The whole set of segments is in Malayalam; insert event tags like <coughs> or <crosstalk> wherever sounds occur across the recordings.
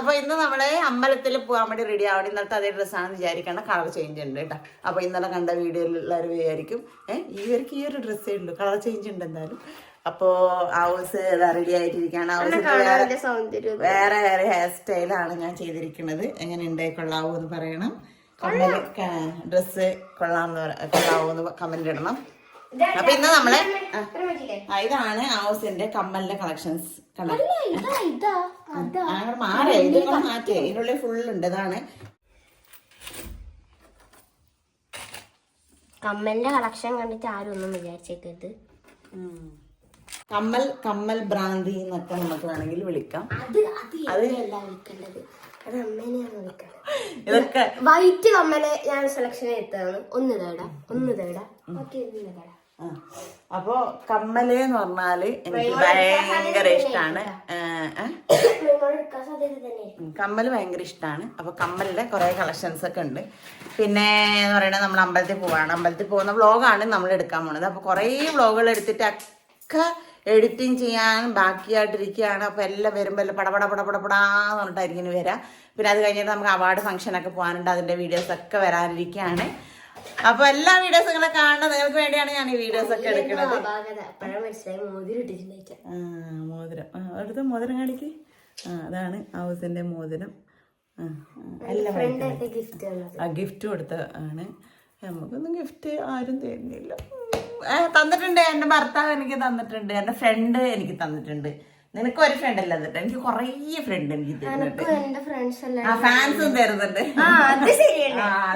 അപ്പൊ ഇന്ന് നമ്മളെ അമ്പലത്തിൽ പോകാൻ വേണ്ടി റെഡി ആവണം ഇന്നലത്തെ അതേ ഡ്രസ്സാണെന്ന് വിചാരിക്കേണ്ട കളർ ചേഞ്ച് ഉണ്ട് കേട്ടോ അപ്പൊ ഇന്നലെ കണ്ട വീഡിയോയിൽ എല്ലാവരും വിചാരിക്കും ഏഹ് ഈ ഇവർക്ക് ഈ ഒരു ഡ്രസ്സേ ഉള്ളൂ കളർ ചേഞ്ച് ഉണ്ട് എന്തായാലും അപ്പോ ഹൗസ് റെഡി ആയിട്ടിരിക്കുകയാണ് ഹൗസ് വേറെ വേറെ ഹെയർ സ്റ്റൈലാണ് ഞാൻ ചെയ്തിരിക്കുന്നത് എങ്ങനെ ഉണ്ടായി കൊള്ളാവൂ എന്ന് പറയണം ഡ്രസ്സ് കൊള്ളാന്ന് കൊള്ളാവൂ എന്ന് കമന്റ് ഇടണം അപ്പൊ ഇന്ന് നമ്മൾ ഇതാണ് ഹൗസിന്റെ കമ്മലിന്റെ കളക്ഷൻസ് കണ്ടോ അങ്ങനെ മാറിയ ഇത് മാറ്റേ. ഇതിനുള്ളിൽ ഫുൾ ഉണ്ട്. ഇതാണ്. കമ്മലിന്റെ കളക്ഷൻ കണ്ടിട്ട് ആരും ഒന്നും വിചാരിച്ചേക്കരുത് കമ്മൽ കമ്മൽ ഭ്രാന്തി എന്നൊക്കെ നമുക്ക് വേണമെങ്കിൽ വിളിക്കാം. അത് അത് എന്നെയല്ല വിളിക്കേണ്ടത്. അത് അമ്മേനെയാണ് വിളിക്കേണ്ടത്. ഇതൊക്കെ വൈറ്റ് കമ്മൽ ഞാൻ സെലക്ഷൻ എടുത്തതാണ്. ഒന്ന് തേടാ ഒന്ന് തേടാ അപ്പോ കമ്മൽ എന്ന് പറഞ്ഞാൽ എനിക്ക് ഭയങ്കര ഇഷ്ടാണ്. ഏഹ്, കമ്മൽ ഭയങ്കര ഇഷ്ടമാണ് അപ്പൊ കമ്മലിന്റെ കുറെ കളക്ഷൻസ് ഒക്കെ ഉണ്ട്. പിന്നെ എന്ന് പറയുന്നത് നമ്മൾ അമ്പലത്തിൽ പോവാണ്. അമ്പലത്തിൽ പോകുന്ന വ്ളോഗാണ് നമ്മൾ എടുക്കാൻ പോണത്. അപ്പൊ കുറെ വ്ളോഗുകൾ എടുത്തിട്ട് ഒക്കെ എഡിറ്റിംഗ് ചെയ്യാൻ ബാക്കിയായിട്ടിരിക്കുകയാണ്. അപ്പൊ എല്ലാം വരുമ്പോൾ എല്ലാം പടപട പടപടപടാന്ന് പറഞ്ഞിട്ടായിരിക്കും ഇനി വരാം. പിന്നെ അത് കഴിഞ്ഞിട്ട് നമുക്ക് അവാർഡ് ഫംഗ്ഷൻ ഒക്കെ പോകാനുണ്ട്. അതിന്റെ വീഡിയോസ് ഒക്കെ വരാനിരിക്കുകയാണ്. അപ്പൊ എല്ലാ വീഡിയോസും നിങ്ങളെ കാണുന്നത് നിങ്ങൾക്ക് വേണ്ടിയാണ് ഞാൻ ഈ വീഡിയോസ് ഒക്കെ എടുക്കുന്നത്. മോതിരം മോതിരം. ആ, മോതിരം കാണിക്ക്. ആ അതാണ് ഹൗസിന്റെ മോതിരം. ആ, ഗിഫ്റ്റ് കൊടുത്ത ആണ്. നമുക്കൊന്നും ഗിഫ്റ്റ് ആരും തരുന്നില്ല. തന്നിട്ടുണ്ട്. എന്റെ ഭർത്താവ് എനിക്ക് തന്നിട്ടുണ്ട്. എന്റെ ഫ്രണ്ട് എനിക്ക് തന്നിട്ടുണ്ട്. നിനക്ക് ഒരു ഫ്രണ്ട് അല്ല എനിക്ക് കുറേ ഫ്രണ്ട് എനിക്ക് തരുന്നുണ്ട്. ആ ഫാൻസും തരുന്നുണ്ട്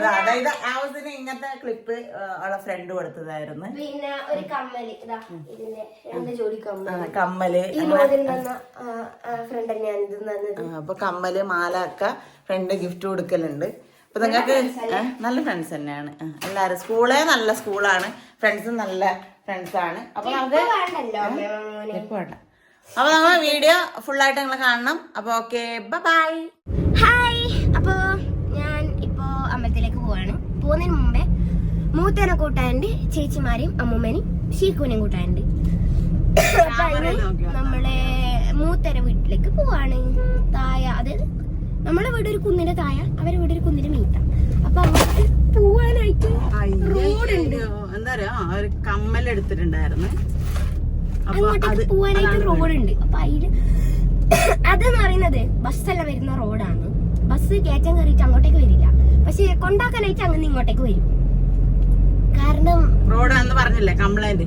അതായത് ആവശ്യത്തിന് ഇങ്ങനത്തെ ക്ലിപ്പ് ഉള്ള ഫ്രണ്ട് കൊടുത്തതായിരുന്നു. പിന്നെ ഒരു കമ്മൽ. കമ്മൽ. അപ്പൊ കമ്മൽ മാല ഒക്കെ ഫ്രണ്ട് ഗിഫ്റ്റ് കൊടുക്കലുണ്ട്. അപ്പൊ നിങ്ങൾക്ക് നല്ല ഫ്രണ്ട്സ് തന്നെയാണ്. എല്ലാരും സ്കൂളേ നല്ല സ്കൂളാണ്. ഫ്രണ്ട്സും നല്ല ഫ്രണ്ട്സ് ആണ്. അപ്പൊ നമുക്ക് ഇപ്പൊ വേണ്ട. അപ്പൊ നമ്മളെ വീഡിയോ ഫുൾ ആയിട്ട് നിങ്ങൾ കാണണം. അപ്പൊ ഓക്കെ ബൈ ഹായ് അപ്പോ ഞാൻ ഇപ്പോ അമ്പലത്തിലേക്ക് പോവാണ്. പോകുന്നതിന് മുമ്പേ മൂത്തേനെ കൂട്ടാനുണ്ട് ചേച്ചിമാരെയും അമ്മൂമ്മനെയും ഷീക്കുനെയും കൂട്ടാനുണ്ട്. <coughs> നമ്മളെ മൂത്തര വീട്ടിലേക്ക് പോവാണ്. തായ അതായത് നമ്മളെ വീട് ഒരു കുന്നിന്റെ തായ അവരെ വീട് ഒരു കുന്നിന്റെ മീത്ത. അപ്പൊ അങ്ങോട്ട് പോവാനായിട്ട് റോഡുണ്ട് എന്താ പറയാ? ഒരു കമ്മൽ എടുത്തിട്ടുണ്ടായിരുന്നു. അങ്ങോട്ടേക്ക് പോവാനായിട്ട് റോഡുണ്ട് അപ്പൊ അതിൽ <coughs> അതെന്ന് പറയുന്നത് ബസ്സല്ല വരുന്ന റോഡാണ്. ബസ് കയറ്റം കയറിയിട്ട് അങ്ങോട്ടേക്ക് വരില്ല. പക്ഷെ കൊണ്ടാക്കാനായിട്ട് അങ്ങനെ ഇങ്ങോട്ടേക്ക് വരും. കാരണം റോഡാന്ന് പറഞ്ഞില്ലേ കംപ്ലൈന്റ്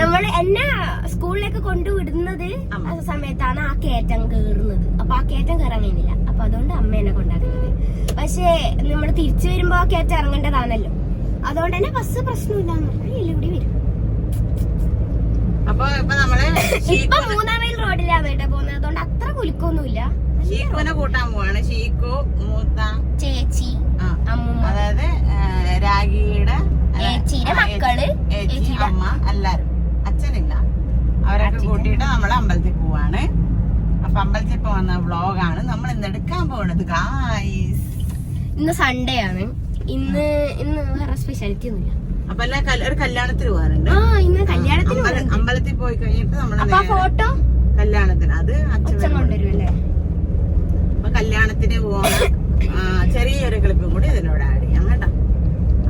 നമ്മൾ എന്നെ സ്കൂളിലേക്ക് കൊണ്ടുവിടുന്നത് ആ സമയത്താണ് ആ കയറ്റം കേറുന്നത്. അപ്പൊ ആ കയറ്റം കയറാൻ കഴിഞ്ഞില്ല അപ്പൊ അതുകൊണ്ട് അമ്മ എന്നെ കൊണ്ടാക്കുന്നത്. പക്ഷേ നമ്മൾ തിരിച്ചു വരുമ്പോ ആ കയറ്റം ഇറങ്ങേണ്ടതാണല്ലോ. അതുകൊണ്ട് തന്നെ ബസ് പ്രശ്നമില്ല എന്ന് പറഞ്ഞാൽ എല്ലുകൂടി വരും. അപ്പൊ ഇപ്പൊ നമ്മൾ ഇപ്പൊ മൂന്നാം മൈൽ റോഡിലാണ് കേട്ടോ പോകുന്നത്. അതുകൊണ്ട് അത്ര കുലുക്കൊന്നുമില്ല ഷീക്കുവിനെ കൂട്ടാൻ പോവാണ്. ഷീക്കു മൂത്ത ചേച്ചി അതായത് രാഗിയുടെ മക്കൾ, അമ്മ എല്ലാരും. അച്ഛനില്ല. അവരൊക്കെ കൂട്ടിയിട്ട് നമ്മൾ അമ്പലത്തിൽ പോവാണ്. അപ്പൊ അമ്പലത്തിൽ പോകുന്ന വ്ലോഗാണ് വ്ളോഗാണ് നമ്മൾ ഇന്ന് എടുക്കാൻ പോകുന്നത് ഗായ്സ് ഇന്ന് സൺഡേ ആണ്. ഇന്ന് ഇന്ന് വേറെ സ്പെഷ്യാലിറ്റി ഒന്നുമില്ല. അപ്പൊ എല്ലാ ഒരു കല്യാണത്തിന് പോകാനുണ്ട് ആ ഇന്ന് കല്യാണത്തിന് അമ്പല- അമ്പലത്തിൽ പോയി കഴിഞ്ഞിട്ട് നമ്മൾ ഫോട്ടോ? കല്യാണത്തിന്. അത് അച്ഛൻ അച്ഛൻ കൊണ്ടുവരും അല്ലേ? അപ്പൊ കല്യാണത്തിന് പോവാൻ ആ, ചെറിയൊരു ക്ലിപ്പും കൂടി ഇതിലൂടെ ആഡ് ചെയ്യാം കേട്ടോ.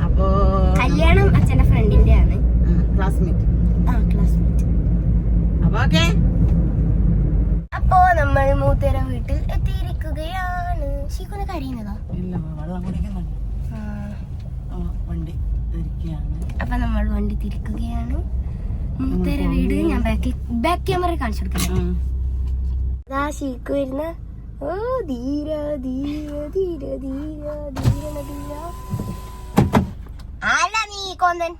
അപ്പോ കല്യാണം അച്ഛന്റെ ഫ്രണ്ടിന്റെ ആണ്. ക്ലാസ്മേറ്റ് ആ ക്ലാസ്മേറ്റ് അപ്പൊ ഓക്കെ അപ്പോ നമ്മൾ മൂത്തേര വീട്ടിൽ എത്തിയിരിക്കുകയാണ്. ശീക്കൊന്ന് കരയുന്നതോ? ഇല്ല വെള്ളം കുടിക്കുന്നുണ്ട്. വണ്ടി. അപ്പൊ നമ്മൾ വണ്ടി തിരിക്കുകയാണ്. മൂത്തേര വീട് ഞാൻ ബാക്ക് ബാക്ക് ക്യാമറ കാണിച്ചു കൊടുക്കാം. ദാ ശീക്ക് വരുന്ന ഓ ധീര ധീര ധീര ധീര ധീര ധീര അല്ല നീ കോന്തൻ?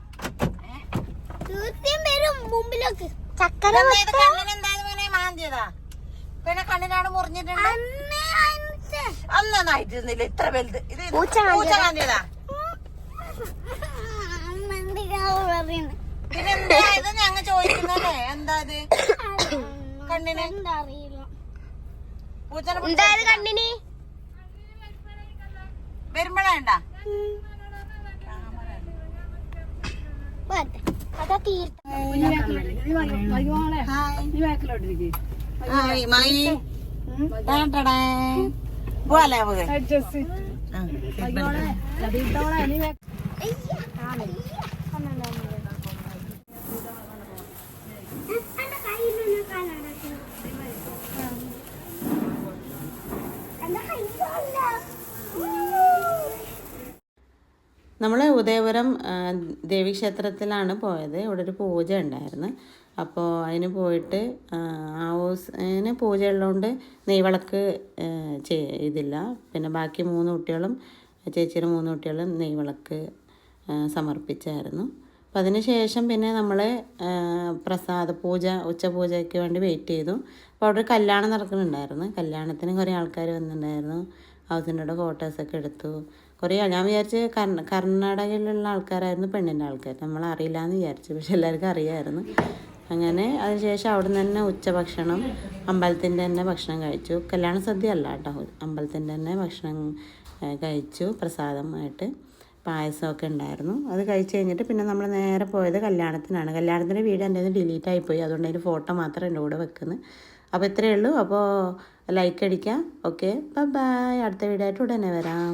തീർച്ചയായും വരും മുമ്പിലേക്ക്. ചക്കര പിന്നെ കണ്ണിനാണ് മുറിഞ്ഞിട്ടുണ്ട്. അന്നായിട്ടിരുന്നില്ല ഇത്ര വലുത്. ഇത് പൂച്ച പൂച്ച പിന്നെന്താ ഇത് ചോദിക്കുന്നല്ലേ എന്താ ഇത്? കണ്ണിന്? പൂച്ചനെ കണ്ണിന്? വരുമ്പോഴേണ്ട നമുക്ക്? നമ്മൾ ഉദയപുരം ദേവീക്ഷേത്രത്തിലാണ് പോയത്. ഇവിടെ ഒരു പൂജ ഉണ്ടായിരുന്നു. അപ്പോൾ അതിന് പോയിട്ട് ആ, ആ ഹൗസിന് പൂജ ഉള്ളതുകൊണ്ട് നെയ്വിളക്ക് ഇതില്ല. പിന്നെ ബാക്കി മൂന്ന് കുട്ടികളും ചേച്ചിയുടെ മൂന്ന് കുട്ടികളും നെയ്വിളക്ക് സമർപ്പിച്ചായിരുന്നു. അപ്പം അതിന് ശേഷം പിന്നെ നമ്മൾ പ്രസാദ പൂജ ഉച്ചപൂജയ്ക്ക് വേണ്ടി വെയിറ്റ് ചെയ്തു. അപ്പോൾ അവിടെ ഒരു കല്യാണം നടക്കുന്നുണ്ടായിരുന്നു. കല്യാണത്തിന് കുറേ ആൾക്കാർ വന്നിട്ടുണ്ടായിരുന്നു. ഹൗസിന്റെ ഫോട്ടോസൊക്കെ എടുത്തു. കുറേ ഞാൻ വിചാരിച്ച് കർണ കർണാടകയിലുള്ള ആൾക്കാരായിരുന്നു പെണ്ണിന്റെ ആൾക്കാർ നമ്മൾ അറിയില്ല എന്ന് വിചാരിച്ചു പക്ഷെ എല്ലാവർക്കും അറിയാമായിരുന്നു അങ്ങനെ അതിനുശേഷം അവിടെ നിന്ന് തന്നെ ഉച്ചഭക്ഷണം അമ്പലത്തിന്റെ തന്നെ ഭക്ഷണം കഴിച്ചു. കല്യാണ സദ്യ അല്ല കേട്ടോ അമ്പലത്തിന്റെ തന്നെ ഭക്ഷണം കഴിച്ചു പ്രസാദമായിട്ട്. പായസമൊക്കെ ഉണ്ടായിരുന്നു. അത് കഴിച്ച് കഴിഞ്ഞിട്ട് പിന്നെ നമ്മൾ നേരെ പോയത് കല്യാണത്തിനാണ്. കല്യാണത്തിന്റെ വീട് എന്റെ ഡിലീറ്റ് ആയിപ്പോയി അതുകൊണ്ട് അതിന്റെ ഫോട്ടോ മാത്രം എന്റെ കൂടെ വെക്കുന്നത് അപ്പോൾ ഇത്രയേ ഉള്ളൂ. അപ്പോൾ ലൈക്ക് അടിക്കാം. ഓക്കെ. ബൈ. അടുത്ത വീഡിയോ ആയിട്ട് ഉടനെ വരാം.